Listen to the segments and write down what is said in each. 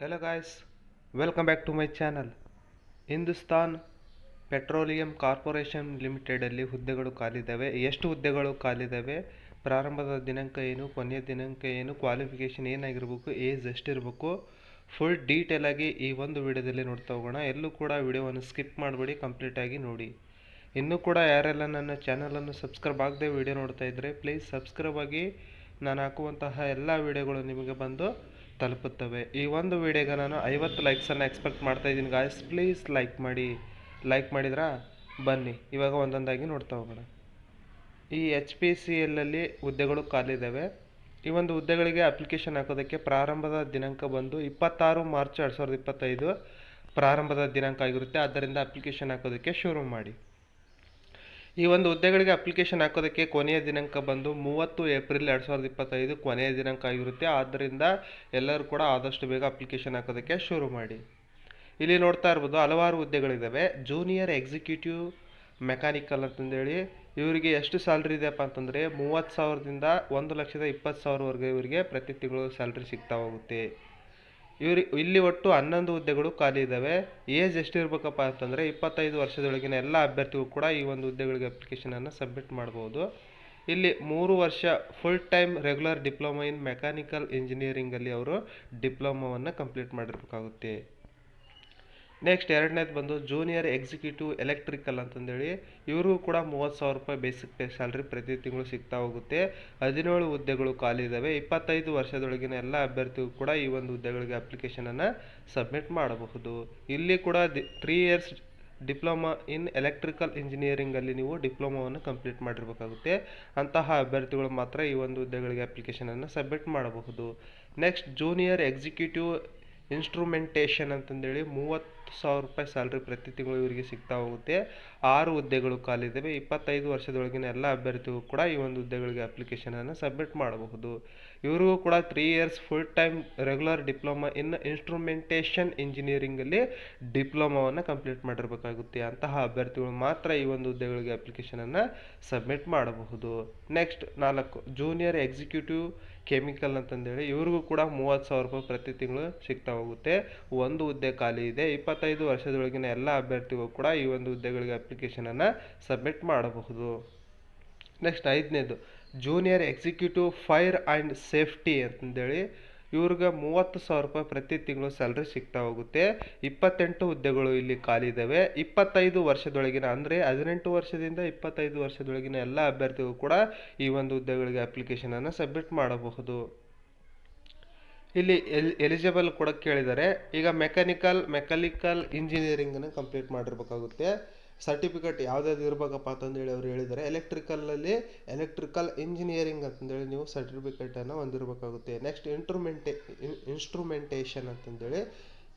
Hello guys, welcome back to my channel. Hindustan Petroleum Corporation ಲಿಮಿಟೆಡಲ್ಲಿ ಹುದ್ದೆಗಳು ಖಾಲಿದ್ದಾವೆ. ಎಷ್ಟು ಹುದ್ದೆಗಳು ಖಾಲಿದ್ದಾವೆ? ಪ್ರಾರಂಭದ ದಿನಾಂಕ ಏನು? ಕೊನೆಯ ದಿನಾಂಕ ಏನು? ಕ್ವಾಲಿಫಿಕೇಷನ್ ಏನಾಗಿರ್ಬೇಕು? ಏಜ್ ಎಷ್ಟಿರಬೇಕು? ಫುಲ್ ಡೀಟೇಲ್ ಆಗಿ ಈ ಒಂದು ವಿಡಿಯೋದಲ್ಲಿ ನೋಡ್ತಾ ಹೋಗೋಣ. ಎಲ್ಲೂ ಕೂಡ ವಿಡಿಯೋವನ್ನು ಸ್ಕಿಪ್ ಮಾಡಬೇಡಿ ಕಂಪ್ಲೀಟಾಗಿ ನೋಡಿ. ಇನ್ನೂ ಕೂಡ ಯಾರೆಲ್ಲ ನನ್ನ ಚಾನಲನ್ನು ಸಬ್ಸ್ಕ್ರೈಬ್ ಆಗದೆ ವಿಡಿಯೋ ನೋಡ್ತಾ ಇದ್ದರೆ ಪ್ಲೀಸ್ ಸಬ್ಸ್ಕ್ರೈಬ್ ಆಗಿ ನಾನು ಹಾಕುವಂತಹ ಎಲ್ಲ ವಿಡಿಯೋಗಳು ನಿಮಗೆ ಬಂದು ತಲುಪುತ್ತವೆ. ಈ ಒಂದು ವಿಡಿಯೋಗೆ ನಾನು ಐವತ್ತು ಲೈಕ್ಸನ್ನು ಎಕ್ಸ್ಪೆಕ್ಟ್ ಮಾಡ್ತಾ ಇದ್ದೀನಿ. ಗಾಯ್ಸ್ ಪ್ಲೀಸ್ ಲೈಕ್ ಮಾಡಿ. ಲೈಕ್ ಮಾಡಿದ್ರಾ? ಬನ್ನಿ. ಇವಾಗ ಒಂದೊಂದಾಗಿ ನೋಡ್ತಾ ಹೋಗೋಣ. ಈ ಎಚ್ ಪಿ ಸಿ ಎಲ್ಲಲ್ಲಿ ಹುದ್ದೆಗಳು ಖಾಲಿದ್ದಾವೆ ಈ ಒಂದು ಹುದ್ದೆಗಳಿಗೆ ಅಪ್ಲಿಕೇಶನ್ ಹಾಕೋದಕ್ಕೆ ಪ್ರಾರಂಭದ ದಿನಾಂಕ ಬಂದು ಇಪ್ಪತ್ತಾರು ಮಾರ್ಚ್ ಎರಡು ಸಾವಿರದ ಇಪ್ಪತ್ತೈದು ಪ್ರಾರಂಭದ ದಿನಾಂಕ ಆಗಿರುತ್ತೆ. ಆದ್ದರಿಂದ ಅಪ್ಲಿಕೇಶನ್ ಹಾಕೋದಕ್ಕೆ ಶುರು ಮಾಡಿ. ಈ ಒಂದು ಹುದ್ದೆಗಳಿಗೆ ಅಪ್ಲಿಕೇಶನ್ ಹಾಕೋದಕ್ಕೆ ಕೊನೆಯ ದಿನಾಂಕ ಬಂದು ಮೂವತ್ತು ಏಪ್ರಿಲ್ ಎರಡು ಸಾವಿರದ ಇಪ್ಪತ್ತೈದು ಕೊನೆಯ ದಿನಾಂಕ ಆಗಿರುತ್ತೆ. ಆದ್ದರಿಂದ ಎಲ್ಲರೂ ಕೂಡ ಆದಷ್ಟು ಬೇಗ ಅಪ್ಲಿಕೇಶನ್ ಹಾಕೋದಕ್ಕೆ ಶುರು ಮಾಡಿ. ಇಲ್ಲಿ ನೋಡ್ತಾ ಇರ್ಬೋದು, ಹಲವಾರು ಹುದ್ದೆಗಳಿದ್ದಾವೆ ಜೂನಿಯರ್ ಎಕ್ಸಿಕ್ಯೂಟಿವ್ ಮೆಕ್ಯಾನಿಕಲ್ ಅಂತಂದೇಳಿ ಇವರಿಗೆ ಎಷ್ಟು ಸ್ಯಾಲ್ರಿ ಇದೆಯಪ್ಪ ಅಂತಂದರೆ ಮೂವತ್ತು ಸಾವಿರದಿಂದ ಒಂದು ಲಕ್ಷದ ಇಪ್ಪತ್ತು ಸಾವಿರವರೆಗೆ ಇವರಿಗೆ ಪ್ರತಿ ತಿಂಗಳು ಸ್ಯಾಲ್ರಿ ಸಿಗ್ತಾ ಹೋಗುತ್ತೆ. ಇವ್ರಿ, ಇಲ್ಲಿ ಒಟ್ಟು ಹನ್ನೊಂದು ಹುದ್ದೆಗಳು ಖಾಲಿ ಇದ್ದಾವೆ ಏಜ್ ಎಷ್ಟಿರ್ಬೇಕಪ್ಪ ಅಂತಂದರೆ ಇಪ್ಪತ್ತೈದು ವರ್ಷದೊಳಗಿನ ಎಲ್ಲ ಅಭ್ಯರ್ಥಿಗಳು ಕೂಡ ಈ ಒಂದು ಹುದ್ದೆಗಳಿಗೆ ಅಪ್ಲಿಕೇಶನನ್ನು ಸಬ್ಮಿಟ್ ಮಾಡ್ಬೋದು. ಇಲ್ಲಿ ಮೂರು ವರ್ಷ full time regular diploma in mechanical ಇಂಜಿನಿಯರಿಂಗಲ್ಲಿ ಅವರು ಡಿಪ್ಲೊಮಾವನ್ನು ಕಂಪ್ಲೀಟ್ ಮಾಡಿರ್ಬೇಕಾಗುತ್ತೆ. ನೆಕ್ಸ್ಟ್ ಎರಡನೇದು ಬಂದು ಜೂನಿಯರ್ ಎಕ್ಸಿಕ್ಯೂಟಿವ್ ಎಲೆಕ್ಟ್ರಿಕಲ್ ಅಂತಂದೇಳಿ, ಇವ್ರಿಗೂ ಕೂಡ ಮೂವತ್ತು ಸಾವಿರ ರೂಪಾಯಿ ಬೇಸಿಕ್ ಪೇ ಸ್ಯಾಲ್ರಿ ಪ್ರತಿ ತಿಂಗಳು ಸಿಗ್ತಾ ಹೋಗುತ್ತೆ. ಹದಿನೇಳು ಹುದ್ದೆಗಳು ಖಾಲಿ ಇದ್ದಾವೆ ಇಪ್ಪತ್ತೈದು ವರ್ಷದೊಳಗಿನ ಎಲ್ಲ ಅಭ್ಯರ್ಥಿಗೂ ಕೂಡ ಈ ಒಂದು ಹುದ್ದೆಗಳಿಗೆ ಅಪ್ಲಿಕೇಶನನ್ನು ಸಬ್ಮಿಟ್ ಮಾಡಬಹುದು. ಇಲ್ಲಿ ಕೂಡ the three years diploma in electrical ಇಂಜಿನಿಯರಿಂಗಲ್ಲಿ ನೀವು ಡಿಪ್ಲೊಮಾವನ್ನು ಕಂಪ್ಲೀಟ್ ಮಾಡಿರಬೇಕಾಗುತ್ತೆ. ಅಂತಹ ಅಭ್ಯರ್ಥಿಗಳು ಮಾತ್ರ ಈ ಒಂದು ಹುದ್ದೆಗಳಿಗೆ ಅಪ್ಲಿಕೇಶನನ್ನು ಸಬ್ಮಿಟ್ ಮಾಡಬಹುದು. ನೆಕ್ಸ್ಟ್ ಜೂನಿಯರ್ ಎಕ್ಸಿಕ್ಯೂಟಿವ್ ಇನ್ಸ್ಟ್ರೂಮೆಂಟೇಷನ್ ಅಂತಂದೇಳಿ ಮೂವತ್ತು ಸಾವಿರ ರೂಪಾಯಿ ಸ್ಯಾಲ್ರಿ ಪ್ರತಿ ತಿಂಗಳು ಇವರಿಗೆ ಸಿಗ್ತಾ ಹೋಗುತ್ತೆ. ಆರು ಹುದ್ದೆಗಳು ಖಾಲಿದ್ದಾವೆ ಇಪ್ಪತ್ತೈದು ವರ್ಷದೊಳಗಿನ ಎಲ್ಲ ಅಭ್ಯರ್ಥಿಗೂ ಕೂಡ ಈ ಒಂದು ಹುದ್ದೆಗಳಿಗೆ ಅಪ್ಲಿಕೇಶನನ್ನು ಸಬ್ಮಿಟ್ ಮಾಡಬಹುದು. ಇವರಿಗೂ ಕೂಡ three years full time regular diploma in instrumentation ಇಂಜಿನಿಯರಿಂಗಲ್ಲಿ ಡಿಪ್ಲೊಮಾವನ್ನು ಕಂಪ್ಲೀಟ್ ಮಾಡಿರಬೇಕಾಗುತ್ತೆ ಅಂತಹ ಅಭ್ಯರ್ಥಿಗಳು ಮಾತ್ರ ಈ ಒಂದು ಹುದ್ದೆಗಳಿಗೆ ಅಪ್ಲಿಕೇಶನನ್ನು ಸಬ್ಮಿಟ್ ಮಾಡಬಹುದು. ನೆಕ್ಸ್ಟ್ ನಾಲ್ಕು ಜೂನಿಯರ್ ಎಕ್ಸಿಕ್ಯೂಟಿವ್ ಕೆಮಿಕಲ್ ಅಂತಂದೇಳಿ ಇವ್ರಿಗೂ ಕೂಡ ಮೂವತ್ತು ಸಾವಿರ ರೂಪಾಯಿ ಪ್ರತಿ ತಿಂಗಳು ಸಿಗ್ತಾ ಹೋಗುತ್ತೆ. ಒಂದು ಹುದ್ದೆ ಖಾಲಿ ಇದೆ. ಇಪ್ಪತ್ತೈದು ವರ್ಷದೊಳಗಿನ ಎಲ್ಲ ಅಭ್ಯರ್ಥಿಗಳು ಕೂಡ ಈ ಒಂದು ಹುದ್ದೆಗಳಿಗೆ ಅಪ್ಲಿಕೇಶನನ್ನು ಸಬ್ಮಿಟ್ ಮಾಡಬಹುದು. ನೆಕ್ಸ್ಟ್ ಐದನೇದು junior executive fire and safety ಅಂತಂದೇಳಿ ಇವ್ರಿಗೆ ಮೂವತ್ತು ಸಾವಿರ ರೂಪಾಯಿ ಪ್ರತಿ ತಿಂಗಳು ಸ್ಯಾಲ್ರಿ ಸಿಗ್ತಾ ಹೋಗುತ್ತೆ. ಇಪ್ಪತ್ತೆಂಟು ಹುದ್ದೆಗಳು ಇಲ್ಲಿ ಖಾಲಿ ಇದ್ದಾವೆ ಇಪ್ಪತ್ತೈದು ವರ್ಷದೊಳಗಿನ ಅಂದರೆ ಹದಿನೆಂಟು ವರ್ಷದಿಂದ ಇಪ್ಪತ್ತೈದು ವರ್ಷದೊಳಗಿನ ಎಲ್ಲ ಅಭ್ಯರ್ಥಿಗಳು ಕೂಡ ಈ ಒಂದು ಹುದ್ದೆಗಳಿಗೆ ಅಪ್ಲಿಕೇಶನನ್ನು ಸಬ್ಮಿಟ್ ಮಾಡಬಹುದು. ಇಲ್ಲಿ ಎಲ್ ಎಲಿಜಿಬಲ್ ಕೂಡ ಕೇಳಿದ್ದಾರೆ ಈಗ ಮೆಕ್ಯಾನಿಕಲ್ ಮೆಕ್ಯಾನಿಕಲ್ ಇಂಜಿನಿಯರಿಂಗನ್ನು ಕಂಪ್ಲೀಟ್ ಮಾಡಿರ್ಬೇಕಾಗುತ್ತೆ. ಸರ್ಟಿಫಿಕೇಟ್ ಯಾವ್ದಾದ್ರು ಇರಬೇಕಪ್ಪ ಅಂತಂದೇಳಿ ಅವ್ರು ಹೇಳಿದರೆ ಎಲೆಕ್ಟ್ರಿಕಲಲ್ಲಿ ಎಲೆಕ್ಟ್ರಿಕಲ್ ಇಂಜಿನಿಯರಿಂಗ್ ಅಂತಂದೇಳಿ ನೀವು ಸರ್ಟಿಫಿಕೇಟನ್ನು ಹೊಂದಿರಬೇಕಾಗುತ್ತೆ. ನೆಕ್ಸ್ಟ್ ಇಂಟ್ರುಮೆಂಟೆ ಇನ್ಸ್ಟ್ರೂಮೆಂಟೇಷನ್ ಅಂತಂದೇಳಿ.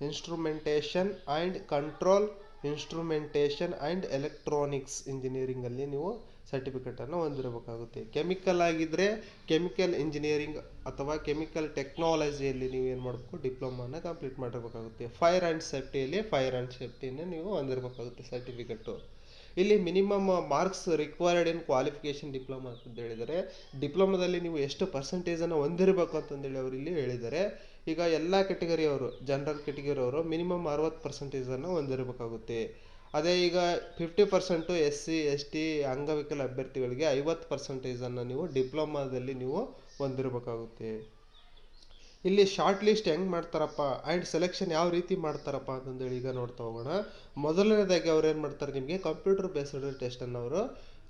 Instrumentation and control instrumentation and electronics ಇಂಜಿನಿಯರಿಂಗಲ್ಲಿ ನೀವು ಸರ್ಟಿಫಿಕೇಟನ್ನು ಹೊಂದಿರಬೇಕಾಗುತ್ತೆ. ಕೆಮಿಕಲ್ ಆಗಿದ್ದರೆ ಕೆಮಿಕಲ್ ಇಂಜಿನಿಯರಿಂಗ್ ಅಥವಾ ಕೆಮಿಕಲ್ ಟೆಕ್ನಾಲಜಿಯಲ್ಲಿ ನೀವು ಏನು ಮಾಡಬೇಕು? ಡಿಪ್ಲೊಮಾನ ಕಂಪ್ಲೀಟ್ ಮಾಡಿರಬೇಕಾಗುತ್ತೆ. ಫೈರ್ ಆ್ಯಂಡ್ ಸೇಫ್ಟಿಯಲ್ಲಿ ಫೈರ್ ಆ್ಯಂಡ್ ಸೇಫ್ಟಿಯನ್ನು ನೀವು ಹೊಂದಿರಬೇಕಾಗುತ್ತೆ ಸರ್ಟಿಫಿಕೇಟು ಇಲ್ಲಿ minimum marks required in qualification diploma ಅಂತ ಹೇಳಿದರೆ ಡಿಪ್ಲೊಮಾದಲ್ಲಿ ನೀವು ಎಷ್ಟು ಪರ್ಸೆಂಟೇಜನ್ನು ಹೊಂದಿರಬೇಕು ಅಂತಂದೇಳಿ ಅವರು ಇಲ್ಲಿ ಹೇಳಿದ್ದಾರೆ ಈಗ ಎಲ್ಲ ಕೆಟಗರಿಯವರು ಜನರಲ್ ಕೆಟಗರಿಯವರು ಮಿನಿಮಮ್ ಅರವತ್ತು ಪರ್ಸೆಂಟೇಜನ್ನು ಹೊಂದಿರಬೇಕಾಗುತ್ತೆ. ಅದೇ ಈಗ fifty percent S C S T ಅಂಗವಿಕಲ ಅಭ್ಯರ್ಥಿಗಳಿಗೆ ಐವತ್ತು ಪರ್ಸೆಂಟೇಜನ್ನು ನೀವು ಡಿಪ್ಲೊಮಾದಲ್ಲಿ ನೀವು ಹೊಂದಿರಬೇಕಾಗುತ್ತೆ. ಇಲ್ಲಿ ಶಾರ್ಟ್ ಲಿಸ್ಟ್ ಹೆಂಗೆ ಮಾಡ್ತಾರಪ್ಪ? ಆ್ಯಂಡ್ ಸೆಲೆಕ್ಷನ್ ಯಾವ ರೀತಿ ಮಾಡ್ತಾರಪ್ಪ ಅಂತಂದೇಳಿ ಈಗ ನೋಡ್ತಾ ಹೋಗೋಣ. ಮೊದಲನೇದಾಗಿ ಅವ್ರು ಏನು ಮಾಡ್ತಾರೆ ನಿಮಗೆ ಕಂಪ್ಯೂಟರ್ ಬೇಸ್ಡ್ ಟೆಸ್ಟನ್ನು ಅವರು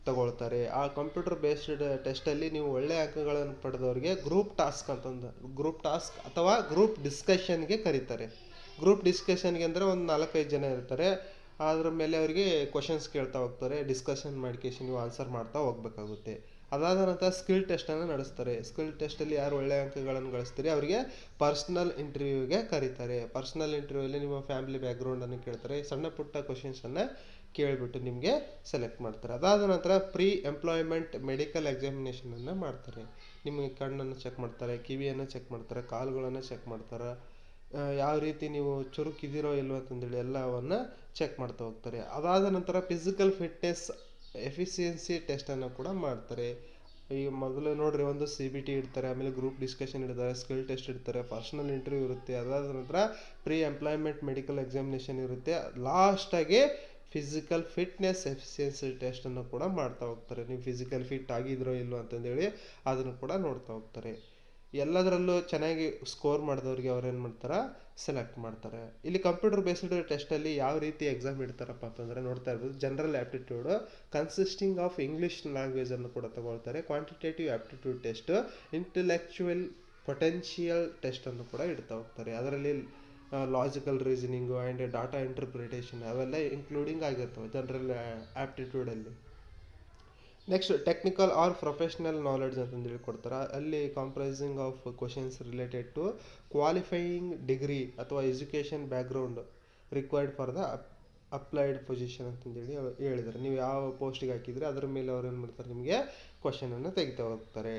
ತಗೊಳ್ತಾರೆ. ಆ ಕಂಪ್ಯೂಟರ್ ಬೇಸ್ಡ್ ಟೆಸ್ಟಲ್ಲಿ ನೀವು ಒಳ್ಳೆಯ ಅಂಕಗಳನ್ನು ಪಡೆದವರಿಗೆ ಗ್ರೂಪ್ ಟಾಸ್ಕ್ ಅಂತಂದು ಗ್ರೂಪ್ ಟಾಸ್ಕ್ ಅಥವಾ ಗ್ರೂಪ್ ಡಿಸ್ಕಷನ್ಗೆ ಕರೀತಾರೆ. ಗ್ರೂಪ್ ಡಿಸ್ಕಷನ್ಗೆ ಅಂದರೆ ಒಂದು ನಾಲ್ಕೈದು ಜನ ಇರ್ತಾರೆ. ಅದ್ರ ಮೇಲೆ ಅವರಿಗೆ ಕ್ವಶನ್ಸ್ ಕೇಳ್ತಾ ಹೋಗ್ತಾರೆ ಡಿಸ್ಕಷನ್ ಮಾಡ್ಕೇಶಿ ನೀವು ಆನ್ಸರ್ ಮಾಡ್ತಾ ಹೋಗ್ಬೇಕಾಗುತ್ತೆ. ಅದಾದ ನಂತರ ಸ್ಕಿಲ್ ಟೆಸ್ಟನ್ನು ನಡೆಸ್ತಾರೆ. ಸ್ಕಿಲ್ ಟೆಸ್ಟಲ್ಲಿ ಯಾರು ಒಳ್ಳೆಯ ಅಂಕಗಳನ್ನು ಗಳಿಸ್ತೀರಿ ಅವರಿಗೆ ಪರ್ಸ್ನಲ್ ಇಂಟರ್ವ್ಯೂಗೆ ಕರೀತಾರೆ. ಪರ್ಸ್ನಲ್ ಅಲ್ಲಿ ನಿಮ್ಮ ಫ್ಯಾಮಿಲಿ ಬ್ಯಾಕ್ಗ್ರೌಂಡನ್ನು ಕೇಳ್ತಾರೆ. ಸಣ್ಣ ಪುಟ್ಟ ಕ್ವಶನ್ಸನ್ನು ಕೇಳಿಬಿಟ್ಟು ನಿಮಗೆ ಸೆಲೆಕ್ಟ್ ಮಾಡ್ತಾರೆ. ಅದಾದ ನಂತರ ಪ್ರೀ ಎಂಪ್ಲಾಯ್ಮೆಂಟ್ ಮೆಡಿಕಲ್ ಎಕ್ಸಾಮಿನೇಷನನ್ನು ಮಾಡ್ತಾರೆ. ನಿಮಗೆ ಕಣ್ಣನ್ನು ಚೆಕ್ ಮಾಡ್ತಾರೆ, ಕಿವಿಯನ್ನು ಚೆಕ್ ಮಾಡ್ತಾರೆ, ಕಾಲುಗಳನ್ನು ಚೆಕ್ ಮಾಡ್ತಾರೆ? ಯಾವ ರೀತಿ ನೀವು ಚುರುಕಿದ್ದೀರೋ ಇಲ್ವೋ ಅಂತಂದೇಳಿ ಎಲ್ಲವನ್ನು ಚೆಕ್ ಮಾಡ್ತಾ ಹೋಗ್ತಾರೆ. ಅದಾದ ನಂತರ ಫಿಸಿಕಲ್ ಫಿಟ್ನೆಸ್ ಎಫಿಷಿಯನ್ಸಿ ಟೆಸ್ಟನ್ನು ಕೂಡ ಮಾಡ್ತಾರೆ. ಈಗ ಮೊದಲು ನೋಡ್ರಿ ಒಂದು ಸಿ ಬಿ ಟಿ ಇಡ್ತಾರೆ, ಆಮೇಲೆ ಗ್ರೂಪ್ ಡಿಸ್ಕಷನ್ ಇಡ್ತಾರೆ ಸ್ಕಿಲ್ ಟೆಸ್ಟ್ ಇಡ್ತಾರೆ ಪರ್ಸನಲ್ ಇಂಟರ್ವ್ಯೂ ಇರುತ್ತೆ. ಅದಾದ ನಂತರ ಪ್ರೀ ಎಂಪ್ಲಾಯ್ಮೆಂಟ್ ಮೆಡಿಕಲ್ ಎಕ್ಸಾಮಿನೇಷನ್ ಇರುತ್ತೆ ಲಾಸ್ಟಾಗಿ ಫಿಸಿಕಲ್ ಫಿಟ್ನೆಸ್ ಎಫಿಷಿಯನ್ಸಿ ಟೆಸ್ಟನ್ನು ಕೂಡ ಮಾಡ್ತಾ ಹೋಗ್ತಾರೆ. ನೀವು ಫಿಸಿಕಲ್ ಫಿಟ್ ಆಗಿದ್ರೋ ಇಲ್ವೋ ಅಂತಂದೇಳಿ ಅದನ್ನು ಕೂಡ ನೋಡ್ತಾ ಹೋಗ್ತಾರೆ. ಎಲ್ಲದರಲ್ಲೂ ಚೆನ್ನಾಗಿ ಸ್ಕೋರ್ ಮಾಡಿದವ್ರಿಗೆ ಅವ್ರು ಏನು ಮಾಡ್ತಾರೆ? ಸೆಲೆಕ್ಟ್ ಮಾಡ್ತಾರೆ. ಇಲ್ಲಿ ಕಂಪ್ಯೂಟರ್ ಬೇಸ್ಡ್ ಟೆಸ್ಟಲ್ಲಿ ಯಾವ ರೀತಿ ಎಕ್ಸಾಮ್ ಇಡ್ತಾರಪ್ಪ ಅಂತಂದರೆ ನೋಡ್ತಾ ಇರ್ಬೋದು. General aptitude consisting of English ಲ್ಯಾಂಗ್ವೇಜನ್ನು ಕೂಡ ತಗೊಳ್ತಾರೆ. Quantitative aptitude test intellectual potential ಟೆಸ್ಟನ್ನು ಕೂಡ ಇಡ್ತಾ ಹೋಗ್ತಾರೆ. ಅದರಲ್ಲಿ logical reasoning and data interpretation ಅವೆಲ್ಲ ಇನ್ಕ್ಲೂಡಿಂಗ್ ಆಗಿರ್ತವೆ general ಆ್ಯಪ್ಟಿಟ್ಯೂಡಲ್ಲಿ next technical or professional knowledge ಅಂತಂದು ಹೇಳ್ಕೊಡ್ತಾರೆ ಅಲ್ಲಿ comprising of questions related to qualifying degree ಅಥವಾ education background required for the applied position ಅಂತಂದೇಳಿ ಅವ್ರು ಹೇಳಿದ್ದಾರೆ ನೀವು ಯಾವ ಪೋಸ್ಟಿಗೆ ಹಾಕಿದ್ರೆ ಅದ್ರ ಮೇಲೆ ಅವ್ರು ಏನು ಮಾಡ್ತಾರೆ ನಿಮಗೆ ಕ್ವಶನನ್ನು ತೆಗಿತಾ ಹೋಗ್ತಾರೆ.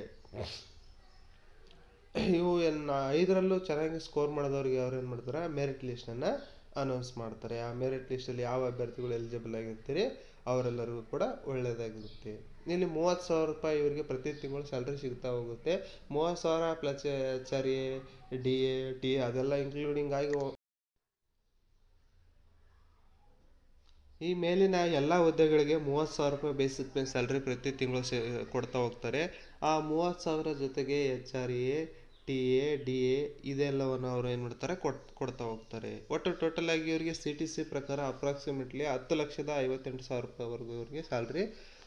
ಇವು ಏನು ಐದರಲ್ಲೂ ಚೆನ್ನಾಗಿ ಸ್ಕೋರ್ ಮಾಡಿದವ್ರಿಗೆ ಅವ್ರು ಏನು ಮಾಡ್ತಾರೆ ಮೆರಿಟ್ ಲಿಸ್ಟನ್ನು ಅನೌನ್ಸ್ ಮಾಡ್ತಾರೆ. ಆ ಮೆರಿಟ್ ಲಿಸ್ಟಲ್ಲಿ ಯಾವ ಅಭ್ಯರ್ಥಿಗಳು ಎಲಿಜಿಬಲ್ ಆಗಿರ್ತೀರಿ, ಅವರೆಲ್ಲರಿಗೂ ಕೂಡ ಒಳ್ಳೆಯದಾಗಿರುತ್ತೆ ಇಲ್ಲಿ ಮೂವತ್ತು ಸಾವಿರ ರೂಪಾಯಿ ಇವರಿಗೆ ಪ್ರತಿ ತಿಂಗಳು ಸ್ಯಾಲ್ರಿ ಸಿಗ್ತಾ ಹೋಗುತ್ತೆ. ಮೂವತ್ತು ಸಾವಿರ plus H R A, D A, T ಅದೆಲ್ಲ ಇನ್ಕ್ಲೂಡಿಂಗ್ ಆಗಿ ಈ ಮೇಲಿನ ಎಲ್ಲ ಹುದ್ದೆಗಳಿಗೆ ಮೂವತ್ತು ಸಾವಿರ ರೂಪಾಯಿ ಬೇಸಿಕ್ ಪೇ ಸ್ಯಾಲ್ರಿ ಪ್ರತಿ ತಿಂಗಳು ಸೇ ಕೊಡ್ತಾ ಹೋಗ್ತಾರೆ. ಆ ಮೂವತ್ತು ಸಾವಿರ ಜೊತೆಗೆ H R A T A, D A ಇದೆಲ್ಲವನ್ನು ಅವರು ಏನು ಮಾಡ್ತಾರೆ, ಕೊಟ್, ಕೊಡ್ತಾ ಹೋಗ್ತಾರೆ. ಒಟ್ಟು ಟೋಟಲ್ ಆಗಿ ಇವರಿಗೆ ಸಿ ಟಿ ಸಿ ಪ್ರಕಾರ ಅಪ್ರಾಕ್ಸಿಮೇಟ್ಲಿ ಹತ್ತು ಲಕ್ಷದ ಐವತ್ತೆಂಟು ಸಾವಿರ ರೂಪಾಯಿವರೆಗೂ ಇವರಿಗೆ ಸ್ಯಾಲ್ರಿ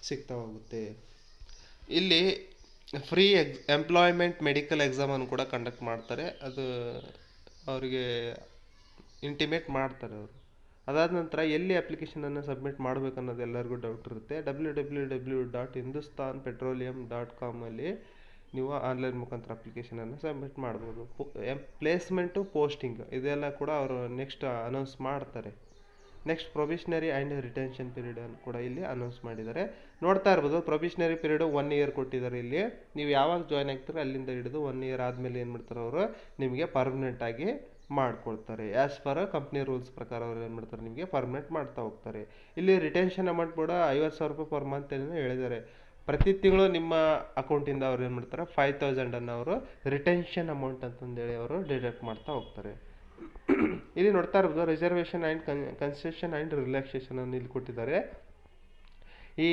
ಸಿಗ್ತಾ ಹೋಗುತ್ತೆ. ಇಲ್ಲಿ ಫ್ರೀ ಎಕ್ಸ್ ಎಂಪ್ಲಾಯ್ಮೆಂಟ್ ಮೆಡಿಕಲ್ ಎಕ್ಸಾಮನ್ನು ಕೂಡ ಕಂಡಕ್ಟ್ ಮಾಡ್ತಾರೆ. ಅದು ಅವರಿಗೆ ಇಂಟಿಮೇಟ್ ಮಾಡ್ತಾರೆ ಅವರು. ಅದಾದ ನಂತರ ಎಲ್ಲಿ ಅಪ್ಲಿಕೇಶನನ್ನು ಸಬ್ಮಿಟ್ ಮಾಡಬೇಕು ಅನ್ನೋದು ಎಲ್ಲರಿಗೂ ಡೌಟ್ ಇರುತ್ತೆ. W W W dot Hindustan petroleum dot ಕಾಮಲ್ಲಿ ನೀವು ಆನ್ಲೈನ್ ಮುಖಾಂತರ ಅಪ್ಲಿಕೇಶನನ್ನು ಸಬ್ಮಿಟ್ ಮಾಡ್ಬೋದು. ಪ್ಲೇಸ್ಮೆಂಟು ಪೋಸ್ಟಿಂಗ್ ಇದೆಲ್ಲ ಕೂಡ ಅವರು ನೆಕ್ಸ್ಟ್ ಅನೌನ್ಸ್ ಮಾಡ್ತಾರೆ. Next probationary and retention period ಅನ್ನು ಕೂಡ ಇಲ್ಲಿ ಅನೌನ್ಸ್ ಮಾಡಿದ್ದಾರೆ. ನೋಡ್ತಾ ಇರ್ಬೋದು ಪ್ರೊಬಿಷ್ನರಿ ಪೀರಿಯಡ್ ಒನ್ ಇಯರ್ ಕೊಟ್ಟಿದ್ದಾರೆ ಇಲ್ಲಿ. ನೀವು ಯಾವಾಗ ಜಾಯ್ನ್ ಆಗ್ತೀರೋ ಅಲ್ಲಿಂದ ಹಿಡಿದು ಒನ್ ಇಯರ್ ಆದಮೇಲೆ ಏನು ಮಾಡ್ತಾರೆ ಅವರು? ನಿಮಗೆ ಪರ್ಮನೆಂಟ್ ಆಗಿ ಮಾಡ್ಕೊಳ್ತಾರೆ. ಆ್ಯಸ್ ಪರ್ ಕಂಪ್ನಿ ರೂಲ್ಸ್ ಪ್ರಕಾರ ಅವ್ರು ಏನು ಮಾಡ್ತಾರೆ? ನಿಮಗೆ ಪರ್ಮನೆಂಟ್ ಮಾಡ್ತಾ ಹೋಗ್ತಾರೆ. ಇಲ್ಲಿ ರಿಟೆನ್ಷನ್ ಅಮೌಂಟ್ ಕೂಡ ಐವತ್ತು ಸಾವಿರ ರೂಪಾಯಿ ಪರ್ ಮಂತ್ ಏನೋ ಹೇಳಿದ್ದಾರೆ. ಪ್ರತಿ ತಿಂಗಳು ನಿಮ್ಮ ಅಕೌಂಟಿಂದ ಅವ್ರು ಏನು ಮಾಡ್ತಾರೆ? ಫೈವ್ ತೌಸಂಡನ್ನು ಅವರು ರಿಟೆನ್ಷನ್ ಅಮೌಂಟ್ ಅಂತಂದೇಳಿ ಅವರು ಡಿಡಕ್ಟ್ ಮಾಡ್ತಾ ಹೋಗ್ತಾರೆ. ಇಲ್ಲಿ ನೋಡ್ತಾ ಇರ್ಬೋದು reservation and con concession and relaxation ಅನ್ನು ಇಲ್ಲಿ ಕೊಟ್ಟಿದ್ದಾರೆ. ಈ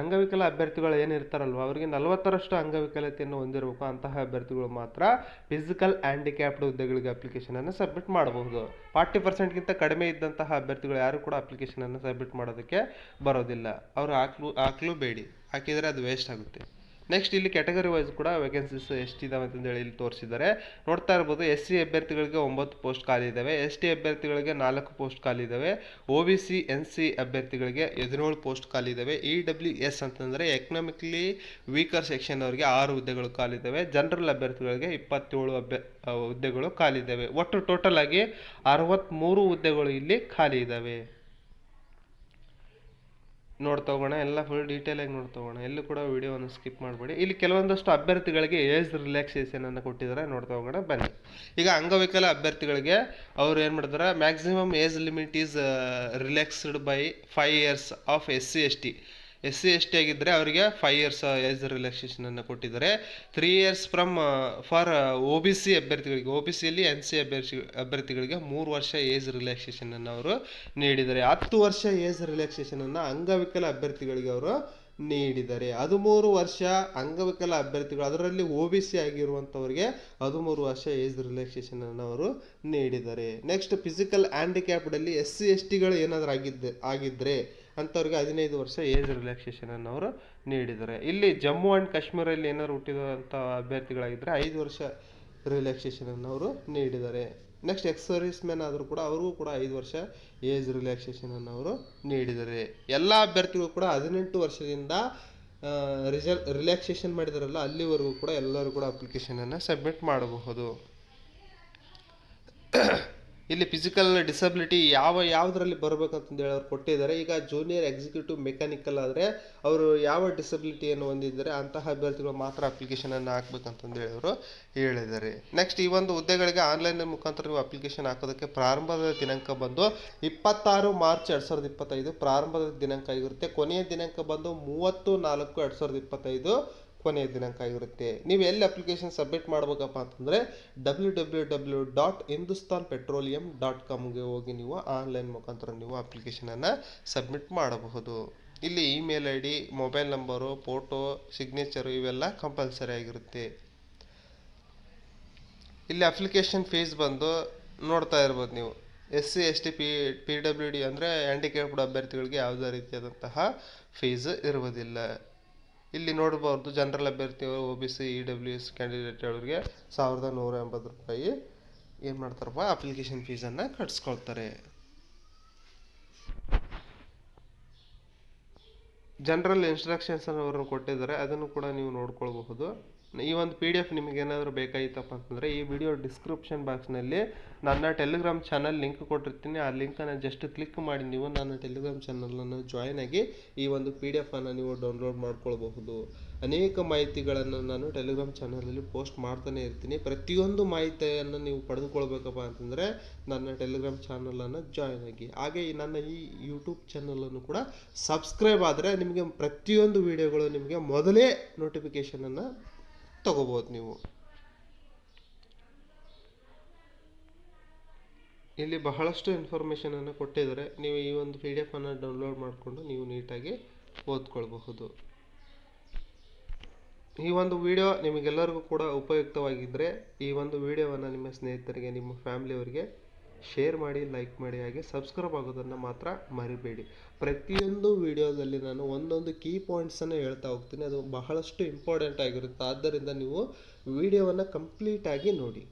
ಅಂಗವಿಕಲ ಅಭ್ಯರ್ಥಿಗಳು ಏನಿರ್ತಾರಲ್ವ ಅವರಿಗೆ ನಲವತ್ತರಷ್ಟು ಅಂಗವಿಕಲತೆಯನ್ನು ಹೊಂದಿರಬೇಕು. ಅಂತಹ ಅಭ್ಯರ್ಥಿಗಳು ಮಾತ್ರ ಫಿಸಿಕಲ್ ಹ್ಯಾಂಡಿಕ್ಯಾಪ್ಡ್ ಹುದ್ದೆಗಳಿಗೆ ಅಪ್ಲಿಕೇಶನನ್ನು ಸಬ್ಮಿಟ್ ಮಾಡಬಹುದು. ಫಾರ್ಟಿ ಪರ್ಸೆಂಟ್ಗಿಂತ ಕಡಿಮೆ ಇದ್ದಂತಹ ಅಭ್ಯರ್ಥಿಗಳು ಯಾರು ಕೂಡ ಅಪ್ಲಿಕೇಶನನ್ನು ಸಬ್ಮಿಟ್ ಮಾಡೋದಕ್ಕೆ ಬರೋದಿಲ್ಲ. ಅವರು ಹಾಕ್ಲು ಹಾಕ್ಲೂ ಬೇಡಿ. ಹಾಕಿದರೆ ಅದು ವೇಸ್ಟ್ ಆಗುತ್ತೆ. ನೆಕ್ಸ್ಟ್ ಇಲ್ಲಿ ಕ್ಯಾಟಗರಿ ವೈಸ್ ಕೂಡ ವೇಕೆನ್ಸೀಸ್ ಎಷ್ಟಿದಾವೆ ಅಂತಂದೇಳಿ ಇಲ್ಲಿ ತೋರಿಸಿದ್ದಾರೆ. ನೋಡ್ತಾ ಇರ್ಬೋದು ಎಸ್ ಸಿ ಅಭ್ಯರ್ಥಿಗಳಿಗೆ ಒಂಬತ್ತು ಪೋಸ್ಟ್ ಖಾಲಿ ಇದ್ದಾವೆ ಎಸ್ ಟಿ ಅಭ್ಯರ್ಥಿಗಳಿಗೆ ನಾಲ್ಕು ಪೋಸ್ಟ್ ಖಾಲಿ ಇದ್ದಾವೆ O B C N C ಅಭ್ಯರ್ಥಿಗಳಿಗೆ ಹದಿನೇಳು ಪೋಸ್ಟ್ ಖಾಲಿ ಇದ್ದಾವೆ ಇ ಡಬ್ಲ್ಯೂ ಎಸ್ ಅಂತಂದರೆ ಎಕನಾಮಿಕ್ಲಿ ವೀಕರ್ ಸೆಕ್ಷನ್ ಅವರಿಗೆ ಆರು ಹುದ್ದೆಗಳು ಖಾಲಿ ಇದ್ದಾವೆ ಜನರಲ್ ಅಭ್ಯರ್ಥಿಗಳಿಗೆ ಇಪ್ಪತ್ತೇಳು ಅಭ್ಯ ಹುದ್ದೆಗಳು ಖಾಲಿ ಇದ್ದಾವೆ ಒಟ್ಟು ಟೋಟಲ್ ಆಗಿ ಅರವತ್ತ್ಮೂರು ಹುದ್ದೆಗಳು ಇಲ್ಲಿ ಖಾಲಿ ಇದ್ದಾವೆ ನೋಡ್ತಾ ಹೋಗೋಣ, ಎಲ್ಲ ಫುಲ್ ಡೀಟೇಲಾಗಿ ನೋಡ್ತಾ ಹೋಗೋಣ. ಎಲ್ಲೂ ಕೂಡ ವೀಡಿಯೋವನ್ನು ಸ್ಕಿಪ್ ಮಾಡಬೇಡಿ. ಇಲ್ಲಿ ಕೆಲವೊಂದಷ್ಟು ಅಭ್ಯರ್ಥಿಗಳಿಗೆ ಏಜ್ ರಿಲ್ಯಾಕ್ಸೇಷನ್ ಅನ್ನು ಕೊಟ್ಟಿದ್ದಾರೆ. ನೋಡ್ತಾ ಹೋಗೋಣ, ಬನ್ನಿ. ಈಗ ಅಂಗವಿಕಲ ಅಭ್ಯರ್ಥಿಗಳಿಗೆ ಅವ್ರು ಏನು ಮಾಡ್ತಾರೆ maximum age limit is relaxed by five years of S C S T S C S T ಆಗಿದ್ದರೆ ಅವರಿಗೆ ಫೈವ್ ಇಯರ್ಸ್ ಏಜ್ ರಿಲ್ಯಾಕ್ಸೇಷನನ್ನು ಕೊಟ್ಟಿದ್ದಾರೆ. Three years from for O B C ಅಭ್ಯರ್ಥಿಗಳಿಗೆ ಒ ಬಿ ಸಿಯಲ್ಲಿ ಎನ್ ಸಿ ಅಭ್ಯರ್ಥಿ, ಅಭ್ಯರ್ಥಿಗಳಿಗೆ ಮೂರು ವರ್ಷ ಏಜ್ ರಿಲ್ಯಾಕ್ಸೇಷನನ್ನು ಅವರು ನೀಡಿದ್ದಾರೆ. ಹತ್ತು ವರ್ಷ ಏಜ್ ರಿಲ್ಯಾಕ್ಸೇಷನನ್ನು ಅಂಗವಿಕಲ ಅಭ್ಯರ್ಥಿಗಳಿಗೆ ಅವರು ನೀಡಿದ್ದಾರೆ. ಹದಿಮೂರು ವರ್ಷ ಅಂಗವಿಕಲ ಅಭ್ಯರ್ಥಿಗಳು, ಅದರಲ್ಲಿ ಒ ಬಿ ಸಿ ಆಗಿರುವಂಥವ್ರಿಗೆ ಹದಿಮೂರು ವರ್ಷ ಏಜ್ ರಿಲ್ಯಾಕ್ಸೇಷನ್ ಅನ್ನು ಅವರು ನೀಡಿದ್ದಾರೆ. ನೆಕ್ಸ್ಟ್ ಫಿಸಿಕಲ್ ಹ್ಯಾಂಡಿಕ್ಯಾಪ್ಡಲ್ಲಿ ಎಸ್ ಸಿ ಎಸ್ ಟಿಗಳು ಏನಾದರೂ ಆಗಿದ್ದೆ ಆಗಿದ್ದರೆ ಅಂಥವ್ರಿಗೆ ಹದಿನೈದು ವರ್ಷ ಏಜ್ ರಿಲ್ಯಾಕ್ಸೇಷನ್ ಅನ್ನು ಅವರು ನೀಡಿದ್ದಾರೆ. ಇಲ್ಲಿ ಜಮ್ಮು ಆ್ಯಂಡ್ ಕಾಶ್ಮೀರಲ್ಲಿ ಏನಾದ್ರು ಹುಟ್ಟಿದಂಥ ಅಭ್ಯರ್ಥಿಗಳಾಗಿದ್ದರೆ ಐದು ವರ್ಷ ರಿಲ್ಯಾಕ್ಸೇಷನನ್ನು ಅವರು ನೀಡಿದ್ದಾರೆ. ನೆಕ್ಸ್ಟ್ ಎಕ್ಸ್ ಸರ್ವಿಸ್ ಮ್ಯಾನ್ ಆದರೂ ಕೂಡ ಅವ್ರಿಗೂ ಕೂಡ ಐದು ವರ್ಷ ಏಜ್ ರಿಲ್ಯಾಕ್ಸೇಷನನ್ನು ಅವರು ನೀಡಿದ್ದಾರೆ. ಎಲ್ಲ ಅಭ್ಯರ್ಥಿಗಳು ಕೂಡ ಹದಿನೆಂಟು ವರ್ಷದಿಂದ ರಿಸಲ್ ರಿಲ್ಯಾಕ್ಸೇಷನ್ ಮಾಡಿದಾರಲ್ಲ, ಅಲ್ಲಿವರೆಗೂ ಕೂಡ ಎಲ್ಲರೂ ಕೂಡ ಅಪ್ಲಿಕೇಶನನ್ನು ಸಬ್ಮಿಟ್ ಮಾಡಬಹುದು. ಇಲ್ಲಿ ಫಿಸಿಕಲ್ ಡಿಸಬಿಲಿಟಿ ಯಾವ, ಯಾವುದರಲ್ಲಿ ಬರಬೇಕಂತಂದೇಳಿ ಅವ್ರು ಕೊಟ್ಟಿದ್ದಾರೆ. ಈಗ ಜೂನಿಯರ್ ಎಕ್ಸಿಕ್ಯೂಟಿವ್ ಮೆಕ್ಯಾನಿಕಲ್ ಆದರೆ ಅವರು ಯಾವ ಡಿಸಬಿಲಿಟಿಯನ್ನು ಹೊಂದಿದ್ದಾರೆ ಅಂತಹ ಅಭ್ಯರ್ಥಿಗಳು ಮಾತ್ರ ಅಪ್ಲಿಕೇಶನನ್ನು ಹಾಕ್ಬೇಕಂತಂದೇಳಿ ಅವರು ಹೇಳಿದ್ದಾರೆ. ನೆಕ್ಸ್ಟ್ ಈ ಒಂದು ಹುದ್ದೆಗಳಿಗೆ ಆನ್ಲೈನ್ ಮುಖಾಂತರ ನೀವು ಅಪ್ಲಿಕೇಶನ್ ಹಾಕೋದಕ್ಕೆ ಪ್ರಾರಂಭದ ದಿನಾಂಕ ಬಂದು ಇಪ್ಪತ್ತಾರು ಮಾರ್ಚ್ ಎರಡು ಸಾವಿರದ ಇಪ್ಪತ್ತೈದು ಪ್ರಾರಂಭದ ದಿನಾಂಕ ಆಗಿರುತ್ತೆ. ಕೊನೆಯ ದಿನಾಂಕ ಬಂದು ಮೂವತ್ತು ನಾಲ್ಕು ಎರಡು ಸಾವಿರದ ಇಪ್ಪತ್ತೈದು. ಕೊನೆಯ ದಿನಾಂಕ ಆಗಿರುತ್ತೆ. ನೀವು ಎಲ್ಲಿ ಅಪ್ಲಿಕೇಶನ್ ಸಬ್ಮಿಟ್ ಮಾಡ್ಬೇಕಪ್ಪ ಅಂತಂದರೆ W W W dot Hindustan petroleum dot ಕಾಮ್ಗೆ ಹೋಗಿ ನೀವು ಆನ್ಲೈನ್ ಮುಖಾಂತರ ನೀವು ಅಪ್ಲಿಕೇಶನನ್ನು ಸಬ್ಮಿಟ್ ಮಾಡಬಹುದು. ಇಲ್ಲಿ email I D mobile number photo signature ಇವೆಲ್ಲ ಕಂಪಲ್ಸರಿ ಆಗಿರುತ್ತೆ. ಇಲ್ಲಿ ಅಪ್ಲಿಕೇಶನ್ ಫೀಸ್ ಬಂದು ನೋಡ್ತಾ ಇರ್ಬೋದು ನೀವು. S C S T P P W D ಅಂದರೆ ಹ್ಯಾಂಡಿಕ್ಯಾಪ್ಡ್ ಅಭ್ಯರ್ಥಿಗಳಿಗೆ ಯಾವುದೇ ರೀತಿಯಾದಂತಹ ಫೀಸ್ ಇರುವುದಿಲ್ಲ. ಇಲ್ಲಿ ನೋಡಬಹುದು ಜನರಲ್ ಅಭ್ಯರ್ಥಿ O B C E W S candidate ಅವರಿಗೆ ಸಾವಿರದ ನೂರ ಎಂಬತ್ತು ರೂಪಾಯಿ. ಏನು ಮಾಡ್ತಾರಪ್ಪ? ಅಪ್ಲಿಕೇಶನ್ ಫೀಸನ್ನು ಕಟ್ಸ್ಕೊಳ್ತಾರೆ. ಜನರಲ್ ಇನ್ಸ್ಟ್ರಕ್ಷನ್ಸ್ ಅವರು ಕೊಟ್ಟಿದ್ದಾರೆ, ಅದನ್ನು ಕೂಡ ನೀವು ನೋಡ್ಕೊಳ್ಬಹುದು. ಈ ಒಂದು ಪಿ ಡಿ ಎಫ್ ನಿಮಗೆ ಏನಾದರೂ ಬೇಕಾಗಿತ್ತಪ್ಪ ಅಂತಂದರೆ, ಈ ವಿಡಿಯೋ ಡಿಸ್ಕ್ರಿಪ್ಷನ್ ಬಾಕ್ಸ್ನಲ್ಲಿ ನನ್ನ ಟೆಲಿಗ್ರಾಮ್ ಚಾನಲ್ ಲಿಂಕ್ ಕೊಟ್ಟಿರ್ತೀನಿ. ಆ ಲಿಂಕನ್ನು ಜಸ್ಟ್ ಕ್ಲಿಕ್ ಮಾಡಿ ನೀವು ನನ್ನ ಟೆಲಿಗ್ರಾಮ್ ಚಾನಲನ್ನು ಜಾಯ್ನ್ ಆಗಿ ಈ ಒಂದು ಪಿ ಡಿ ಎಫನ್ನು ನೀವು ಡೌನ್ಲೋಡ್ ಮಾಡ್ಕೊಳ್ಬಹುದು. ಅನೇಕ ಮಾಹಿತಿಗಳನ್ನು ನಾನು ಟೆಲಿಗ್ರಾಮ್ ಚಾನಲಲ್ಲಿ ಪೋಸ್ಟ್ ಮಾಡ್ತಾನೆ ಇರ್ತೀನಿ. ಪ್ರತಿಯೊಂದು ಮಾಹಿತಿಯನ್ನು ನೀವು ಪಡೆದುಕೊಳ್ಬೇಕಪ್ಪ ಅಂತಂದರೆ ನನ್ನ ಟೆಲಿಗ್ರಾಮ್ ಚಾನಲನ್ನು ಜಾಯ್ನ್ ಆಗಿ. ಹಾಗೆ ನನ್ನ ಈ ಯೂಟ್ಯೂಬ್ ಚಾನಲನ್ನು ಕೂಡ ಸಬ್ಸ್ಕ್ರೈಬ್ ಆದರೆ ನಿಮಗೆ ಪ್ರತಿಯೊಂದು ವಿಡಿಯೋಗಳು ನಿಮಗೆ ಮೊದಲೇ ನೋಟಿಫಿಕೇಷನನ್ನು ತಗೋಬೋದು ನೀವು. ಇಲ್ಲಿ ಬಹಳಷ್ಟು ಇನ್ಫಾರ್ಮೇಷನನ್ನು ಕೊಟ್ಟಿದ್ದಾರೆ. ನೀವು ಈ ಒಂದು ಪಿ ಡಿ ಎಫನ್ನು ಡೌನ್ಲೋಡ್ ಮಾಡಿಕೊಂಡು ನೀವು ನೀಟಾಗಿ ಓದ್ಕೊಳ್ಬಹುದು. ಈ ಒಂದು ವಿಡಿಯೋ ನಿಮಗೆಲ್ಲರಿಗೂ ಕೂಡ ಉಪಯುಕ್ತವಾಗಿದ್ದರೆ ಈ ಒಂದು ವಿಡಿಯೋವನ್ನು ನಿಮ್ಮ ಸ್ನೇಹಿತರಿಗೆ, ನಿಮ್ಮ ಫ್ಯಾಮಿಲಿಯವರಿಗೆ ಶೇರ್ ಮಾಡಿ, ಲೈಕ್ ಮಾಡಿ, ಹಾಗೆ ಸಬ್ಸ್ಕ್ರೈಬ್ ಆಗೋದನ್ನು ಮಾತ್ರ ಮರಿಬೇಡಿ. ಪ್ರತಿಯೊಂದು ವಿಡಿಯೋದಲ್ಲಿ ನಾನು ಒಂದೊಂದು ಕೀ ಪಾಯಿಂಟ್ಸನ್ನು ಹೇಳ್ತಾ ಹೋಗ್ತೀನಿ. ಅದು ಬಹಳಷ್ಟು ಇಂಪಾರ್ಟೆಂಟ್ ಆಗಿರುತ್ತೆ. ಆದ್ದರಿಂದ ನೀವು ವಿಡಿಯೋವನ್ನು ಕಂಪ್ಲೀಟಾಗಿ ನೋಡಿ.